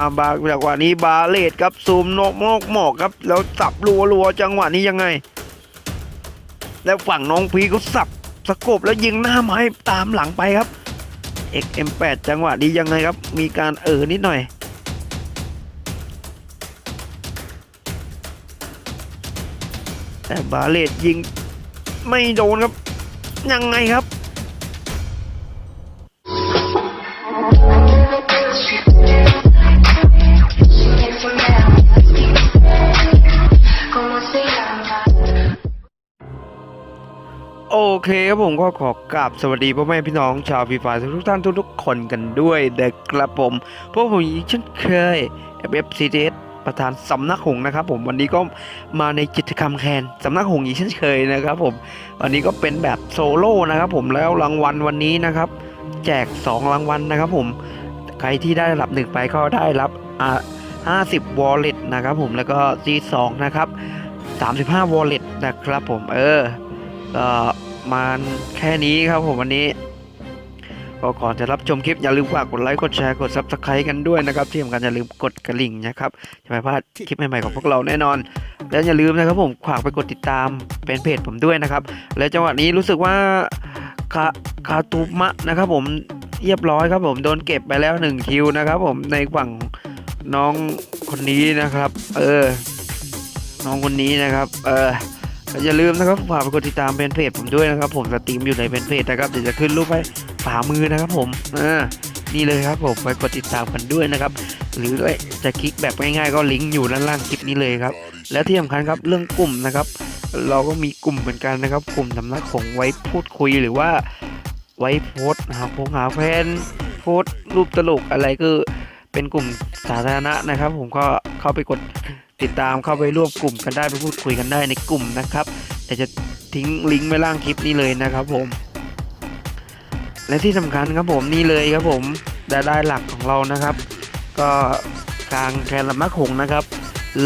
อาบาจังหวะนี้บาเลตครับซูมนกมอกหมอกครับ แล้วสับรัวรัวจังหวะนี้ยังไง แล้วฝั่งน้องพีก็สับสะกบแล้วยิงหน้าไม้ตามหลังไปครับ XM8 จังหวะนี้ยังไงครับ มีการเออนิดหน่อยแต่บาเลตยิงไม่โดนครับ ยังไงครับ เคครับผมก็ขอกราบสวัสดีพ่อแม่พี่น้องชาวฟีฟาทุกท่านทุกๆคนกันด้วยเด็กกระผมพวกผมอีกเช่นเคย FFCDS ประธานสำนักหงนะครับผมวันนี้ก็มาในกิจกรรมแคนสำนักหงอีกเช่นเคยนะครับผมวันนี้ก็เป็นแบบโซโล่นะครับผมแล้วรางวัลวันนี้นะครับ แจก 2 รางวัลนะครับผมใครที่ได้รับหนึ่งไปก็ได้รับอ่า50 wallet นะครับผมแล้วก็ G2 นะครับ35 wallet นะครับผมเออก็ มาแค่นี้ครับผมวันนี้ก็ก่อนจะรับชมคลิป อย่าลืมฝากกดไลค์กดแชร์กด subscribe กันด้วยนะครับ ที่สำคัญอย่าลืมกดกระลิ่งนะครับจะไม่พลาดคลิปใหม่ๆของพวกเราแน่นอน แล้วอย่าลืมนะครับผมฝากไปกดติดตามเป็นเพจผมด้วยนะครับ และจังหวะนี้รู้สึกว่าคาคาตุมะนะครับ ผมเรียบร้อยครับ ผมโดนเก็บไปแล้ว1คิวนะครับ ผมในฝั่งน้องคนนี้นะครับ เออ น้องคนนี้นะครับ เออ อย่าลืมนะครับฝากไปกดติดตามเป็นเพจผมด้วยนะครับ ผมสตรีมอยู่ในเป็นเพจนะครับเดี๋ยวจะขึ้นรูปให้ฝามือนะครับ ผมอ่านี่เลยครับผมไปกดติดตามกันด้วยนะครับ หรือจะคลิกแบบง่ายๆ ก็ลิงก์อยู่ด้านล่างคลิปนี้เลยครับ และที่สำคัญครับเรื่องกลุ่มนะครับ เราก็มีกลุ่มเหมือนกันนะครับ กลุ่มสำนักของไว้พูดคุยหรือว่าไว้โพสหาพงหาแฟนโพสรูปตลกอะไรก็เป็นกลุ่มสาธารณะนะครับ ผมก็เข้าไปกด ติดตามเข้าไปร่วมกลุ่มกันได้ไปพูดคุยกันได้ในกลุ่มนะครับเดี๋ยวจะทิ้งลิงก์ไว้ล่างคลิปนี้เลยนะครับผม และที่สำคัญครับผมนี่เลยครับผมรายได้หลักของเรานะครับ ก็กลางแคนลำมักหงนะครับ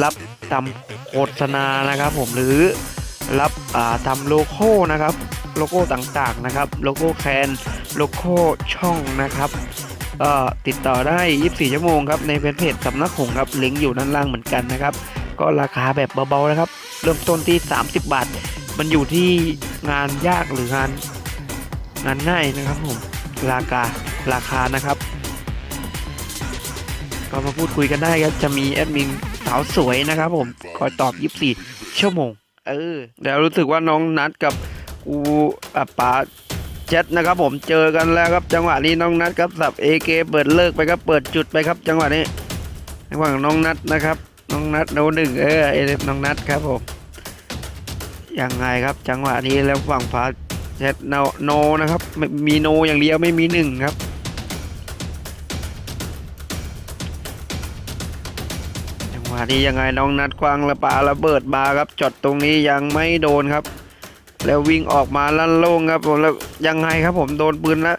รับทำโฆษณานะครับ ผมหรือรับทำโลโก้นะครับ โลโก้ต่างๆนะครับ โลโก้แคนโลโก้ช่องนะครับ ก็ติดต่อได้ 24 ชั่วโมงครับในแฟนเพจสำนักหงครับลิงก์อยู่ด้านล่างเหมือนกันนะครับ ก็ราคาแบบเบาๆนะครับ เริ่มต้นที่ 30 บาท มันอยู่ที่งานยากหรืองานงานง่ายนะครับผมราคาราคานะครับ ก็มาพูดคุยกันได้ครับจะมีแอดมินสาวสวยนะครับ ผมคอยตอบ 24 ชั่วโมง เออแล้วรู้สึกว่าน้องนัดกับกูอะป๋า เจ็ดนะครับผมเจอกันแล้วครับจังหวะนี้น้องนัดครับสับเอเเปิดเลิกไปครับเปิดจุดไปครับ จังหวะนี้ระหว่างน้องนัดนะครับ น้องนัดโนหนึ่งเออเอเน้องนัดครับผมยังไงครับจังหวะนี้แล้วฝั่งฟ้าเจ็ดโนโนนะครับไม่มีโนอย่างเดียวไม่มีหนึ่งครับจังหวะนี้ยังไงน้องนัดควางระปาระเบิดมาครับจอดตรงนี้ยังไม่โดนครับ แล้ววิ่งออกมาลั่นโล่งครับผมแล้วยังไงครับผมโดนปืนแล้ว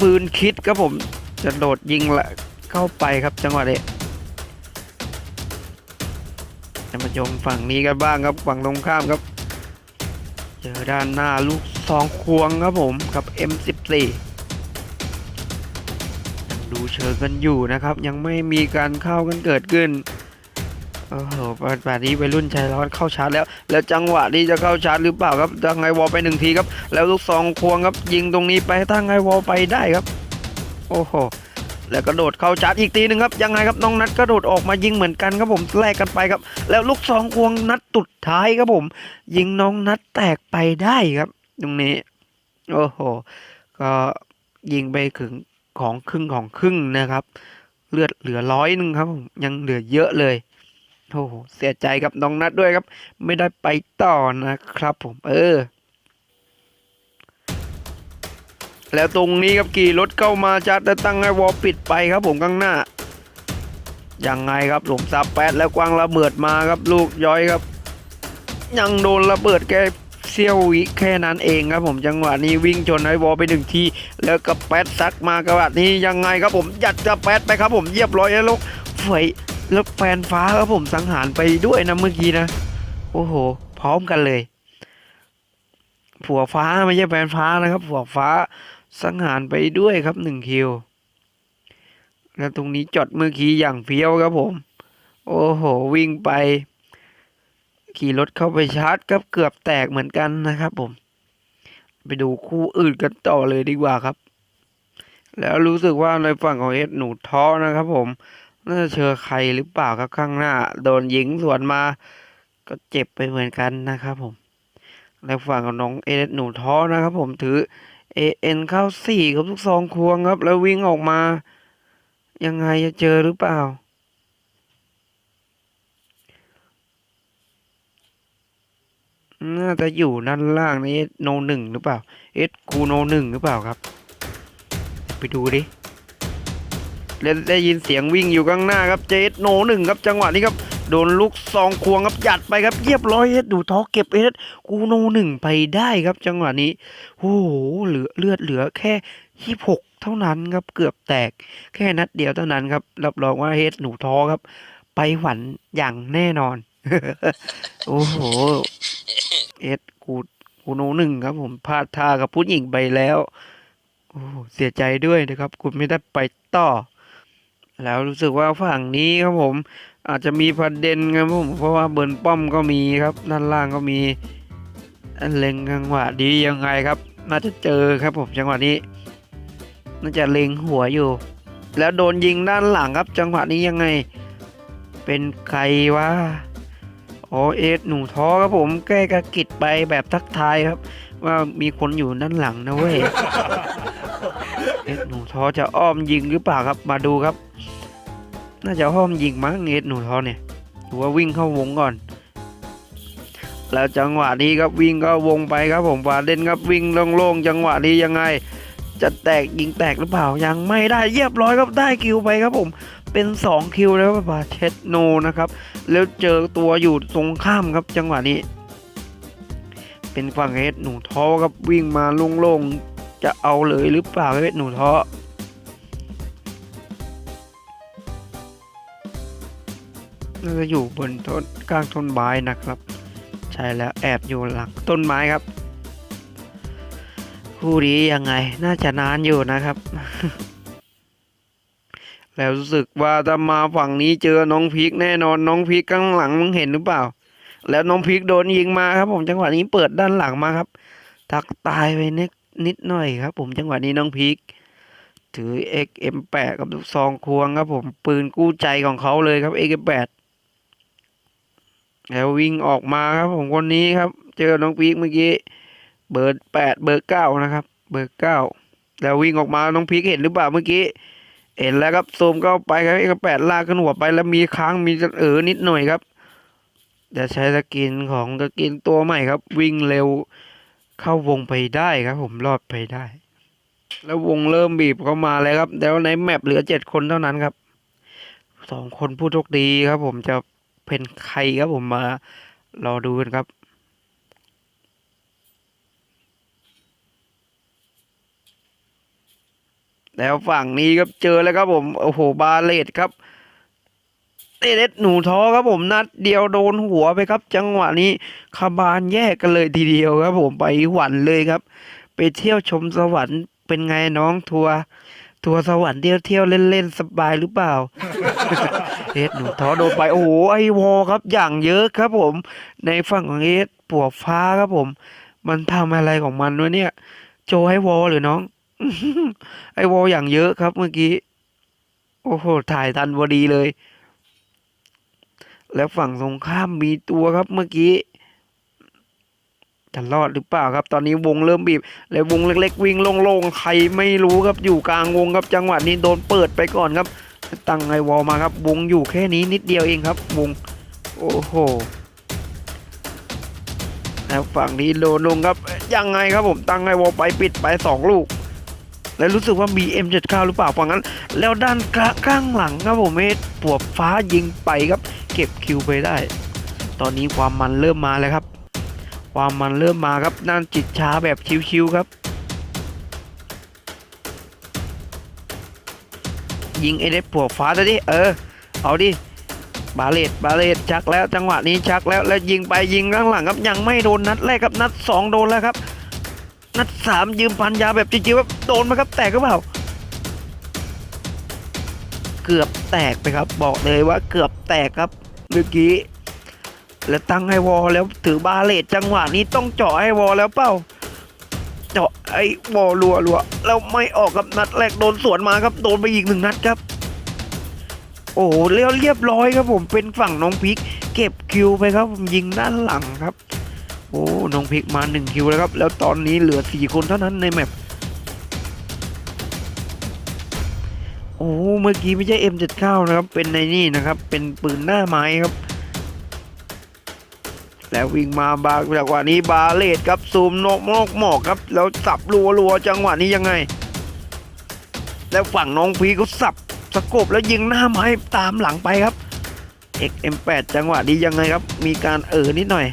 ปืนคิดครับผมจะโดดยิงละเข้าไปครับจังหวะนี้จะมาชมฝั่งนี้กันบ้างครับฝั่งตรงข้ามครับ เจอด้านหน้าลูกซองควงครับผมกับ M14 ยังดูเชิงกันอยู่นะครับ ยังไม่มีการเข้ากันเกิดขึ้น โอ้โหแบบนี้วัยรุ่นชายร้อนเข้าชาร์จแล้ว แล้วจังหวะนี้จะเข้าชาร์จหรือเปล่าครับทางไงวอลไปหนึ่งทีครับ แล้วลูกซองควงครับ ยิงตรงนี้ไปทางไงวอลไปได้ครับ โอ้โห แล้วกระโดดเข้าชาร์จอีกทีหนึ่งครับ ยังไงครับน้องนัดกระโดดออกมายิงเหมือนกันครับผม แลกกันไปครับ แล้วลูกซองควงนัดตุดท้ายครับผม ยิงน้องนัดแตกไปได้ครับ ตรงนี้ โอ้โห ก็ยิงไปถึงของครึ่งของครึ่งนะครับ เลือดเหลือร้อยหนึ่งครับผม ยังเหลือเยอะเลย โอ้โหเสียใจกับน้องนัดด้วยครับ ไม่ได้ไปต่อนะครับผมเออ แล้วตรงนี้ครับขี่รถเข้ามาจัดแต่ตั้งให้วอลปิดไปครับผมข้างหน้ายังไงครับหลงซับแปดแล้วกวางระเบิดมาครับลูกย้อยครับ ยังโดนระเบิดแค่เสี้ยววิแค่นั้นเองครับผมจังหวะนี้วิ่งชนไอ้วอลไปหนึ่งทีแล้วก็แปดซักมากระบะนี้ยังไงครับผมยัดกระแปดไปครับผมเรียบร้อยแล้วลูกเฟย แล้วแฟนฟ้าครับผมสังหารไปด้วยนะเมื่อกี้นะ โอ้โห พร้อมกันเลย ผัวฟ้าไม่ใช่แฟนฟ้านะครับ ผัวฟ้าสังหารไปด้วยครับหนึ่งคิว แล้วตรงนี้จอดเมื่อกี้อย่างเฟี้ยวครับผม โอ้โห วิ่งไป ขี่รถเข้าไปชาร์จก็เกือบแตกเหมือนกันนะครับผม ไปดูคู่อื่นกันต่อเลยดีกว่าครับ แล้วรู้สึกว่าในฝั่งของเอสหนูท้อนะครับผม น่าจะเจอใครหรือเปล่าครับข้างหน้า โดนยิงสวนมา ก็เจ็บไปเหมือนกันนะครับผมแล้วฝั่งของน้องเอสหนูท้อนะครับผมถือเอ็นเข้าสี่ครับทุกซองควงครับ แล้ววิ่งออกมา ยังไงจะเจอหรือเปล่า น่าจะอยู่ด้านล่างในโนหนึ่งหรือเปล่า เอสคูโนหนึ่งหรือเปล่าครับ ไปดูดิ แล้ได้ยินเสียงวิ่งอยู่ข้างหน้าครับเจสโนหนึ่งครับจังหวะนี้ครับโดนลูกซองควงครับหยัดไปครับเรียบร้อยเอสดูท้อเก็บเอสคูโนหนึ่งไปได้ครับจังหวะนี้โอ้โหเหลือเลือดเหลือแค่ยี่หกเท่านั้นครับเกือบแตกแค่นัดเดียวเท่านั้นครับรับรองว่าเฮดหนูท้อครับ ไปหวันอย่างแน่นอน โอ้โหเอสกูกูโนหนึ่งครับผมพลาดท่ากับผู้หญิงไปแล้วโอ้เสียใจด้วยนะครับ คุณไม่ได้ไปต่อ แล้วรู้สึกว่าฝั่งนี้ครับผม อาจจะมีประเด็นครับผม เพราะว่าเบิร์นป้อมก็มีครับด้านล่างก็มีเล็งจังหวะดียังไงครับ น่าจะเจอครับผมจังหวะนี้น่าจะเล็งหัวอยู่ แล้วโดนยิงด้านหลังครับ จังหวะนี้ยังไง เป็นใครวะโอเอสหนูท้อครับผมแก้กระกิดไปแบบทักทายครับ ว่ามีคนอยู่ด้านหลังนะเว้ย เอสหนูท้อจะอ้อมยิงหรือเปล่าครับ มาดูครับ น่าจะอ้อมยิงมั้งเอสหนูท้อเนี่ยหรือว่าวิ่งเข้าวงก่อน แล้วจังหวะนี้ครับวิ่งก็วงไปครับผมวาเด่นครับวิ่งโล่งๆจังหวะนี้ยังไง จะแตกยิงแตกหรือเปล่ายังไม่ได้เรียบร้อยครับได้คิวไปครับผมเป็น 2 คิวแล้วครับาเชตโนนะครับ แล้วเจอตัวอยู่ตรงข้ามครับจังหวะนี้ เป็นฝั่งเฮดหนูท้อครับวิ่งมาโล่งๆ จะเอาเลยหรือเปล่าเฮดหนูท้อน่าจะอยู่บนต้นกลางต้นไม้นะครับ ใช่แล้วแอบอยู่หลังต้นไม้ครับ คู่นี้ยังไงน่าจะนานอยู่นะครับ แล้วรู้สึกว่าจะมาฝั่งนี้เจอน้องพีกแน่นอนน้องพีกข้างหลังมึงเห็นหรือเปล่า แล้วน้องพีกโดนยิงมาครับ ผมจังหวะนี้เปิดด้านหลังมาครับ ทักตายไปนิด นิดหน่อยครับ ผมจังหวะนี้น้องพีกถือ XM8 กับลูกซองควงครับ ผมปืนกู้ใจของเขาเลยครับ XM8 แล้ววิ่งออกมาครับ ผมคนนี้ครับ เจอน้องพีกเมื่อกี้เบอร์แปดเบอร์เก้านะครับ เบอร์เก้าแล้ววิ่งออกมาน้องพีกเห็นหรือเปล่าเมื่อกี้เห็นแล้วครับซูมเข้าไปครับเอกแปดลากขึ้นหัวไปแล้วมีค้างมีเออนิดหน่อยครับจะใช้สกินของสกินตัวใหม่ครับ วิ่งเร็ว เข้าวงไปได้ครับ ผมรอดไปได้ แล้ววงเริ่มบีบเข้ามาแล้วครับ แล้วในแมปเหลือเจ็ดคนเท่านั้นครับสองคนผู้โชคดีครับ ผมจะเป็นใครครับผมมารอดูกันครับแล้วฝั่งนี้ครับเจอแล้วครับผมโอ้โหบาเลตครับ เตเล็ดหนูท้อครับผมนัดเดียวโดนหัวไปครับ จังหวะนี้คาบานแยกกันเลยทีเดียวครับ ผมไปหวันเลยครับ ไปเที่ยวชมสวรรค์เป็นไงน้องทัวร์ทัวร์สวรรค์เที่ยวเที่ยวเล่นๆสบายหรือเปล่าเอสหนูท้อโดนไปโอ้โหไอวอครับอย่างเยอะครับผม ในฝั่งของเอสปวกฟ้าครับผม มันทำอะไรของมันวะเนี่ย โจให้วอหรือน้อง ไอวอลอย่างเยอะครับเมื่อกี้ โอ้โหถ่ายทันพอดีเลย แล้วฝั่งตรงข้ามมีตัวครับเมื่อกี้จะรอดหรือเปล่าครับ ตอนนี้วงเริ่มบีบ แล้ววงเล็ก ๆ วิ่งโล่งๆใครไม่รู้ครับอยู่กลางวงครับจังหวะนี้โดนเปิดไปก่อนครับ ตั้งไอวอลมาครับ วงอยู่แค่นี้นิดเดียวเองครับ วง โอ้โหแล้วฝั่งนี้โดนลงครับยังไงครับผมตั้งไอวอลไปปิดไปสองลูก แล้วรู้สึกว่ามี M79 หรือเปล่าฝั่งนั้น แล้วด้านกลางข้างหลังครับผมเอสปวบฟ้ายิงไปครับ เก็บคิวไปได้ ตอนนี้ความมันเริ่มมาแล้วครับ ความมันเริ่มมาครับด้านจิตช้าแบบชิวๆครับ ยิงเอเดปวบฟ้าซะดิเออ เอาดิบาเลตบาเลตชักแล้วจังหวะนี้ชักแล้วแล้วยิงไปยิงข้างหลังครับยังไม่โดนนัดแรกครับนัดสองโดนแล้วครับ นัดสามยืมพันยาแบบจริงๆว่าโดนมาครับ แตกก็เปล่า เกือบแตกไปครับ บอกเลยว่าเกือบแตกครับเมื่อกี้ แล้วตั้งให้วอลแล้วถือบาเลตจังหวะนี้ต้องเจาะให้วอลแล้วเปล่า เจาะไอ้วอลรัวรัวแล้วไม่ออกครับนัดแรกโดนสวนมาครับ โดนไปอีกหนึ่งนัดครับ โอ้โหเรียบเรียบร้อยครับผมเป็นฝั่งน้องพิก เก็บคิวไปครับผมยิงด้านหลังครับ อ้น้องพิกมาหนึ่งคิวแล้วครับ แล้วตอนนี้เหลือสี่คนเท่านั้นในแมปโอ้เมื่อกี้ไม่ใช่ M79 นะครับ เป็นในนี่นะครับ เป็นปืนหน้าไม้ครับ แล้ววิ่งมาบาจังหวะนี้บาเลตครับซูมนกมอกหมอกครับ แล้วสับรัวรัวจังหวะนี้ยังไง แล้วฝั่งน้องพีก็สับสกบแล้วยิงหน้าไม้ตามหลังไปครับ XM8 จังหวะนี้ยังไงครับ มีการเออนิดหน่อย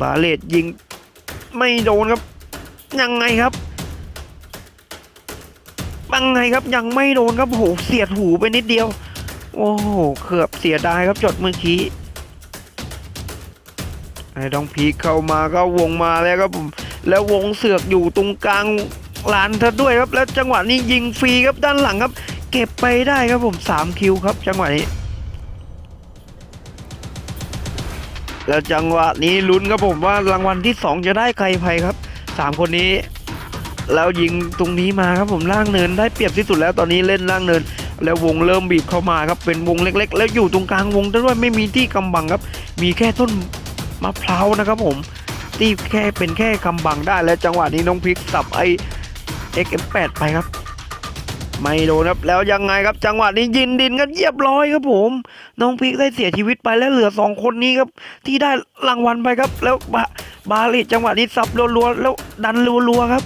บาเลตยิงไม่โดนครับ ยังไงครับยังไงครับยังไม่โดนครับโหเสียดหูไปนิดเดียว โอ้โหเกือบเสียดายครับจดเมื่อกี้ไอ้ดองพีคเข้ามาก็วงมาแล้วครับผมแล้ววงเสือกอยู่ตรงกลางลานเธอด้วยครับ แล้วจังหวะนี้ยิงฟรีครับด้านหลังครับ เก็บไปได้ครับผมสามคิวครับ จังหวะนี้ แล้วจังหวะนี้ลุ้นครับผมว่ารางวัลที่สองจะได้ใครไปครับสามคนนี้ แล้วยิงตรงนี้มาครับผมล่างเนินได้เปรียบที่สุดแล้วตอนนี้เล่นล่างเนิน แล้ววงเริ่มบีบเข้ามาครับเป็นวงเล็ก ๆ แล้วอยู่ตรงกลางวงด้วยไม่มีที่กำบังครับ มีแค่ต้นมะพร้าวนะครับผมที่แค่เป็นแค่กำบังได้แล้วจังหวะนี้น้องพริกสับไอ XM8 ไปครับ ไม่โดนครับแล้วยังไงครับจังหวะนี้ยินดินกันเรียบร้อยครับผม น้องพริกได้เสียชีวิตไปแล้วเหลือสองคนนี้ครับ ที่ได้รางวัลไปครับ แล้วบาบาลิจังหวะนี้สับรัวๆแล้วดันรัวๆครับ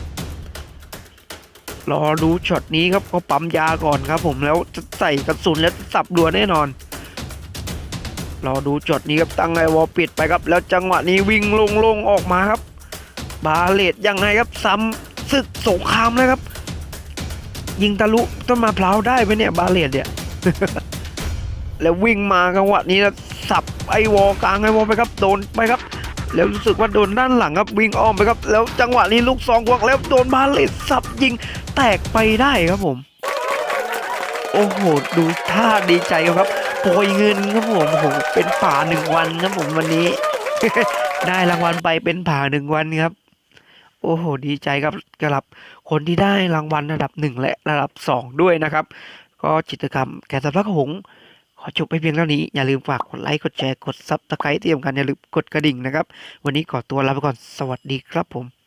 รอดูช็อตนี้ครับเขาปั๊มยาก่อนครับผมแล้วจะใส่กระสุนแล้วสับรัวแน่นอนรอดูช็อตนี้ครับตั้งไอวอลปิดไปครับ แล้วจังหวะนี้วิ่งลงลงออกมาครับ บาเลตยังไงครับซ้ำศึกสงครามนะครับ ยิงทะลุต้นมะพร้าวได้ไหมเนี่ยบาเลตเนี่ย แล้ววิ่งมาจังหวะนี้แล้วสับไอวอลกลางไอวอลไปครับโดนไปครับ แล้วรู้สึกว่าโดนด้านหลังครับวิ่งอ้อมไปครับ แล้วจังหวะนี้ลูกซองควักแล้วโดนบาเลตสับยิงแตกไปได้ครับผม โอ้โหดูท่าดีใจครับโปรยเงินครับผมโอ้โหเป็นผ่าหนึ่งวันครับผมวันนี้ ได้รางวัลไปเป็นผ่าหนึ่งวันครับ โอ้โห ดีใจครับกับคนที่ได้รางวัลระดับหนึ่งและระดับสองด้วยนะครับ ก็จิตกรรมแกะสลักหงขอจบไปเพียงเท่านี้ อย่าลืมฝากกดไลค์ กดแชร์ กดซับสไครต์ที่สำคัญอย่าลืมกดกระดิ่งนะครับ วันนี้ขอตัวลาไปก่อน สวัสดีครับผม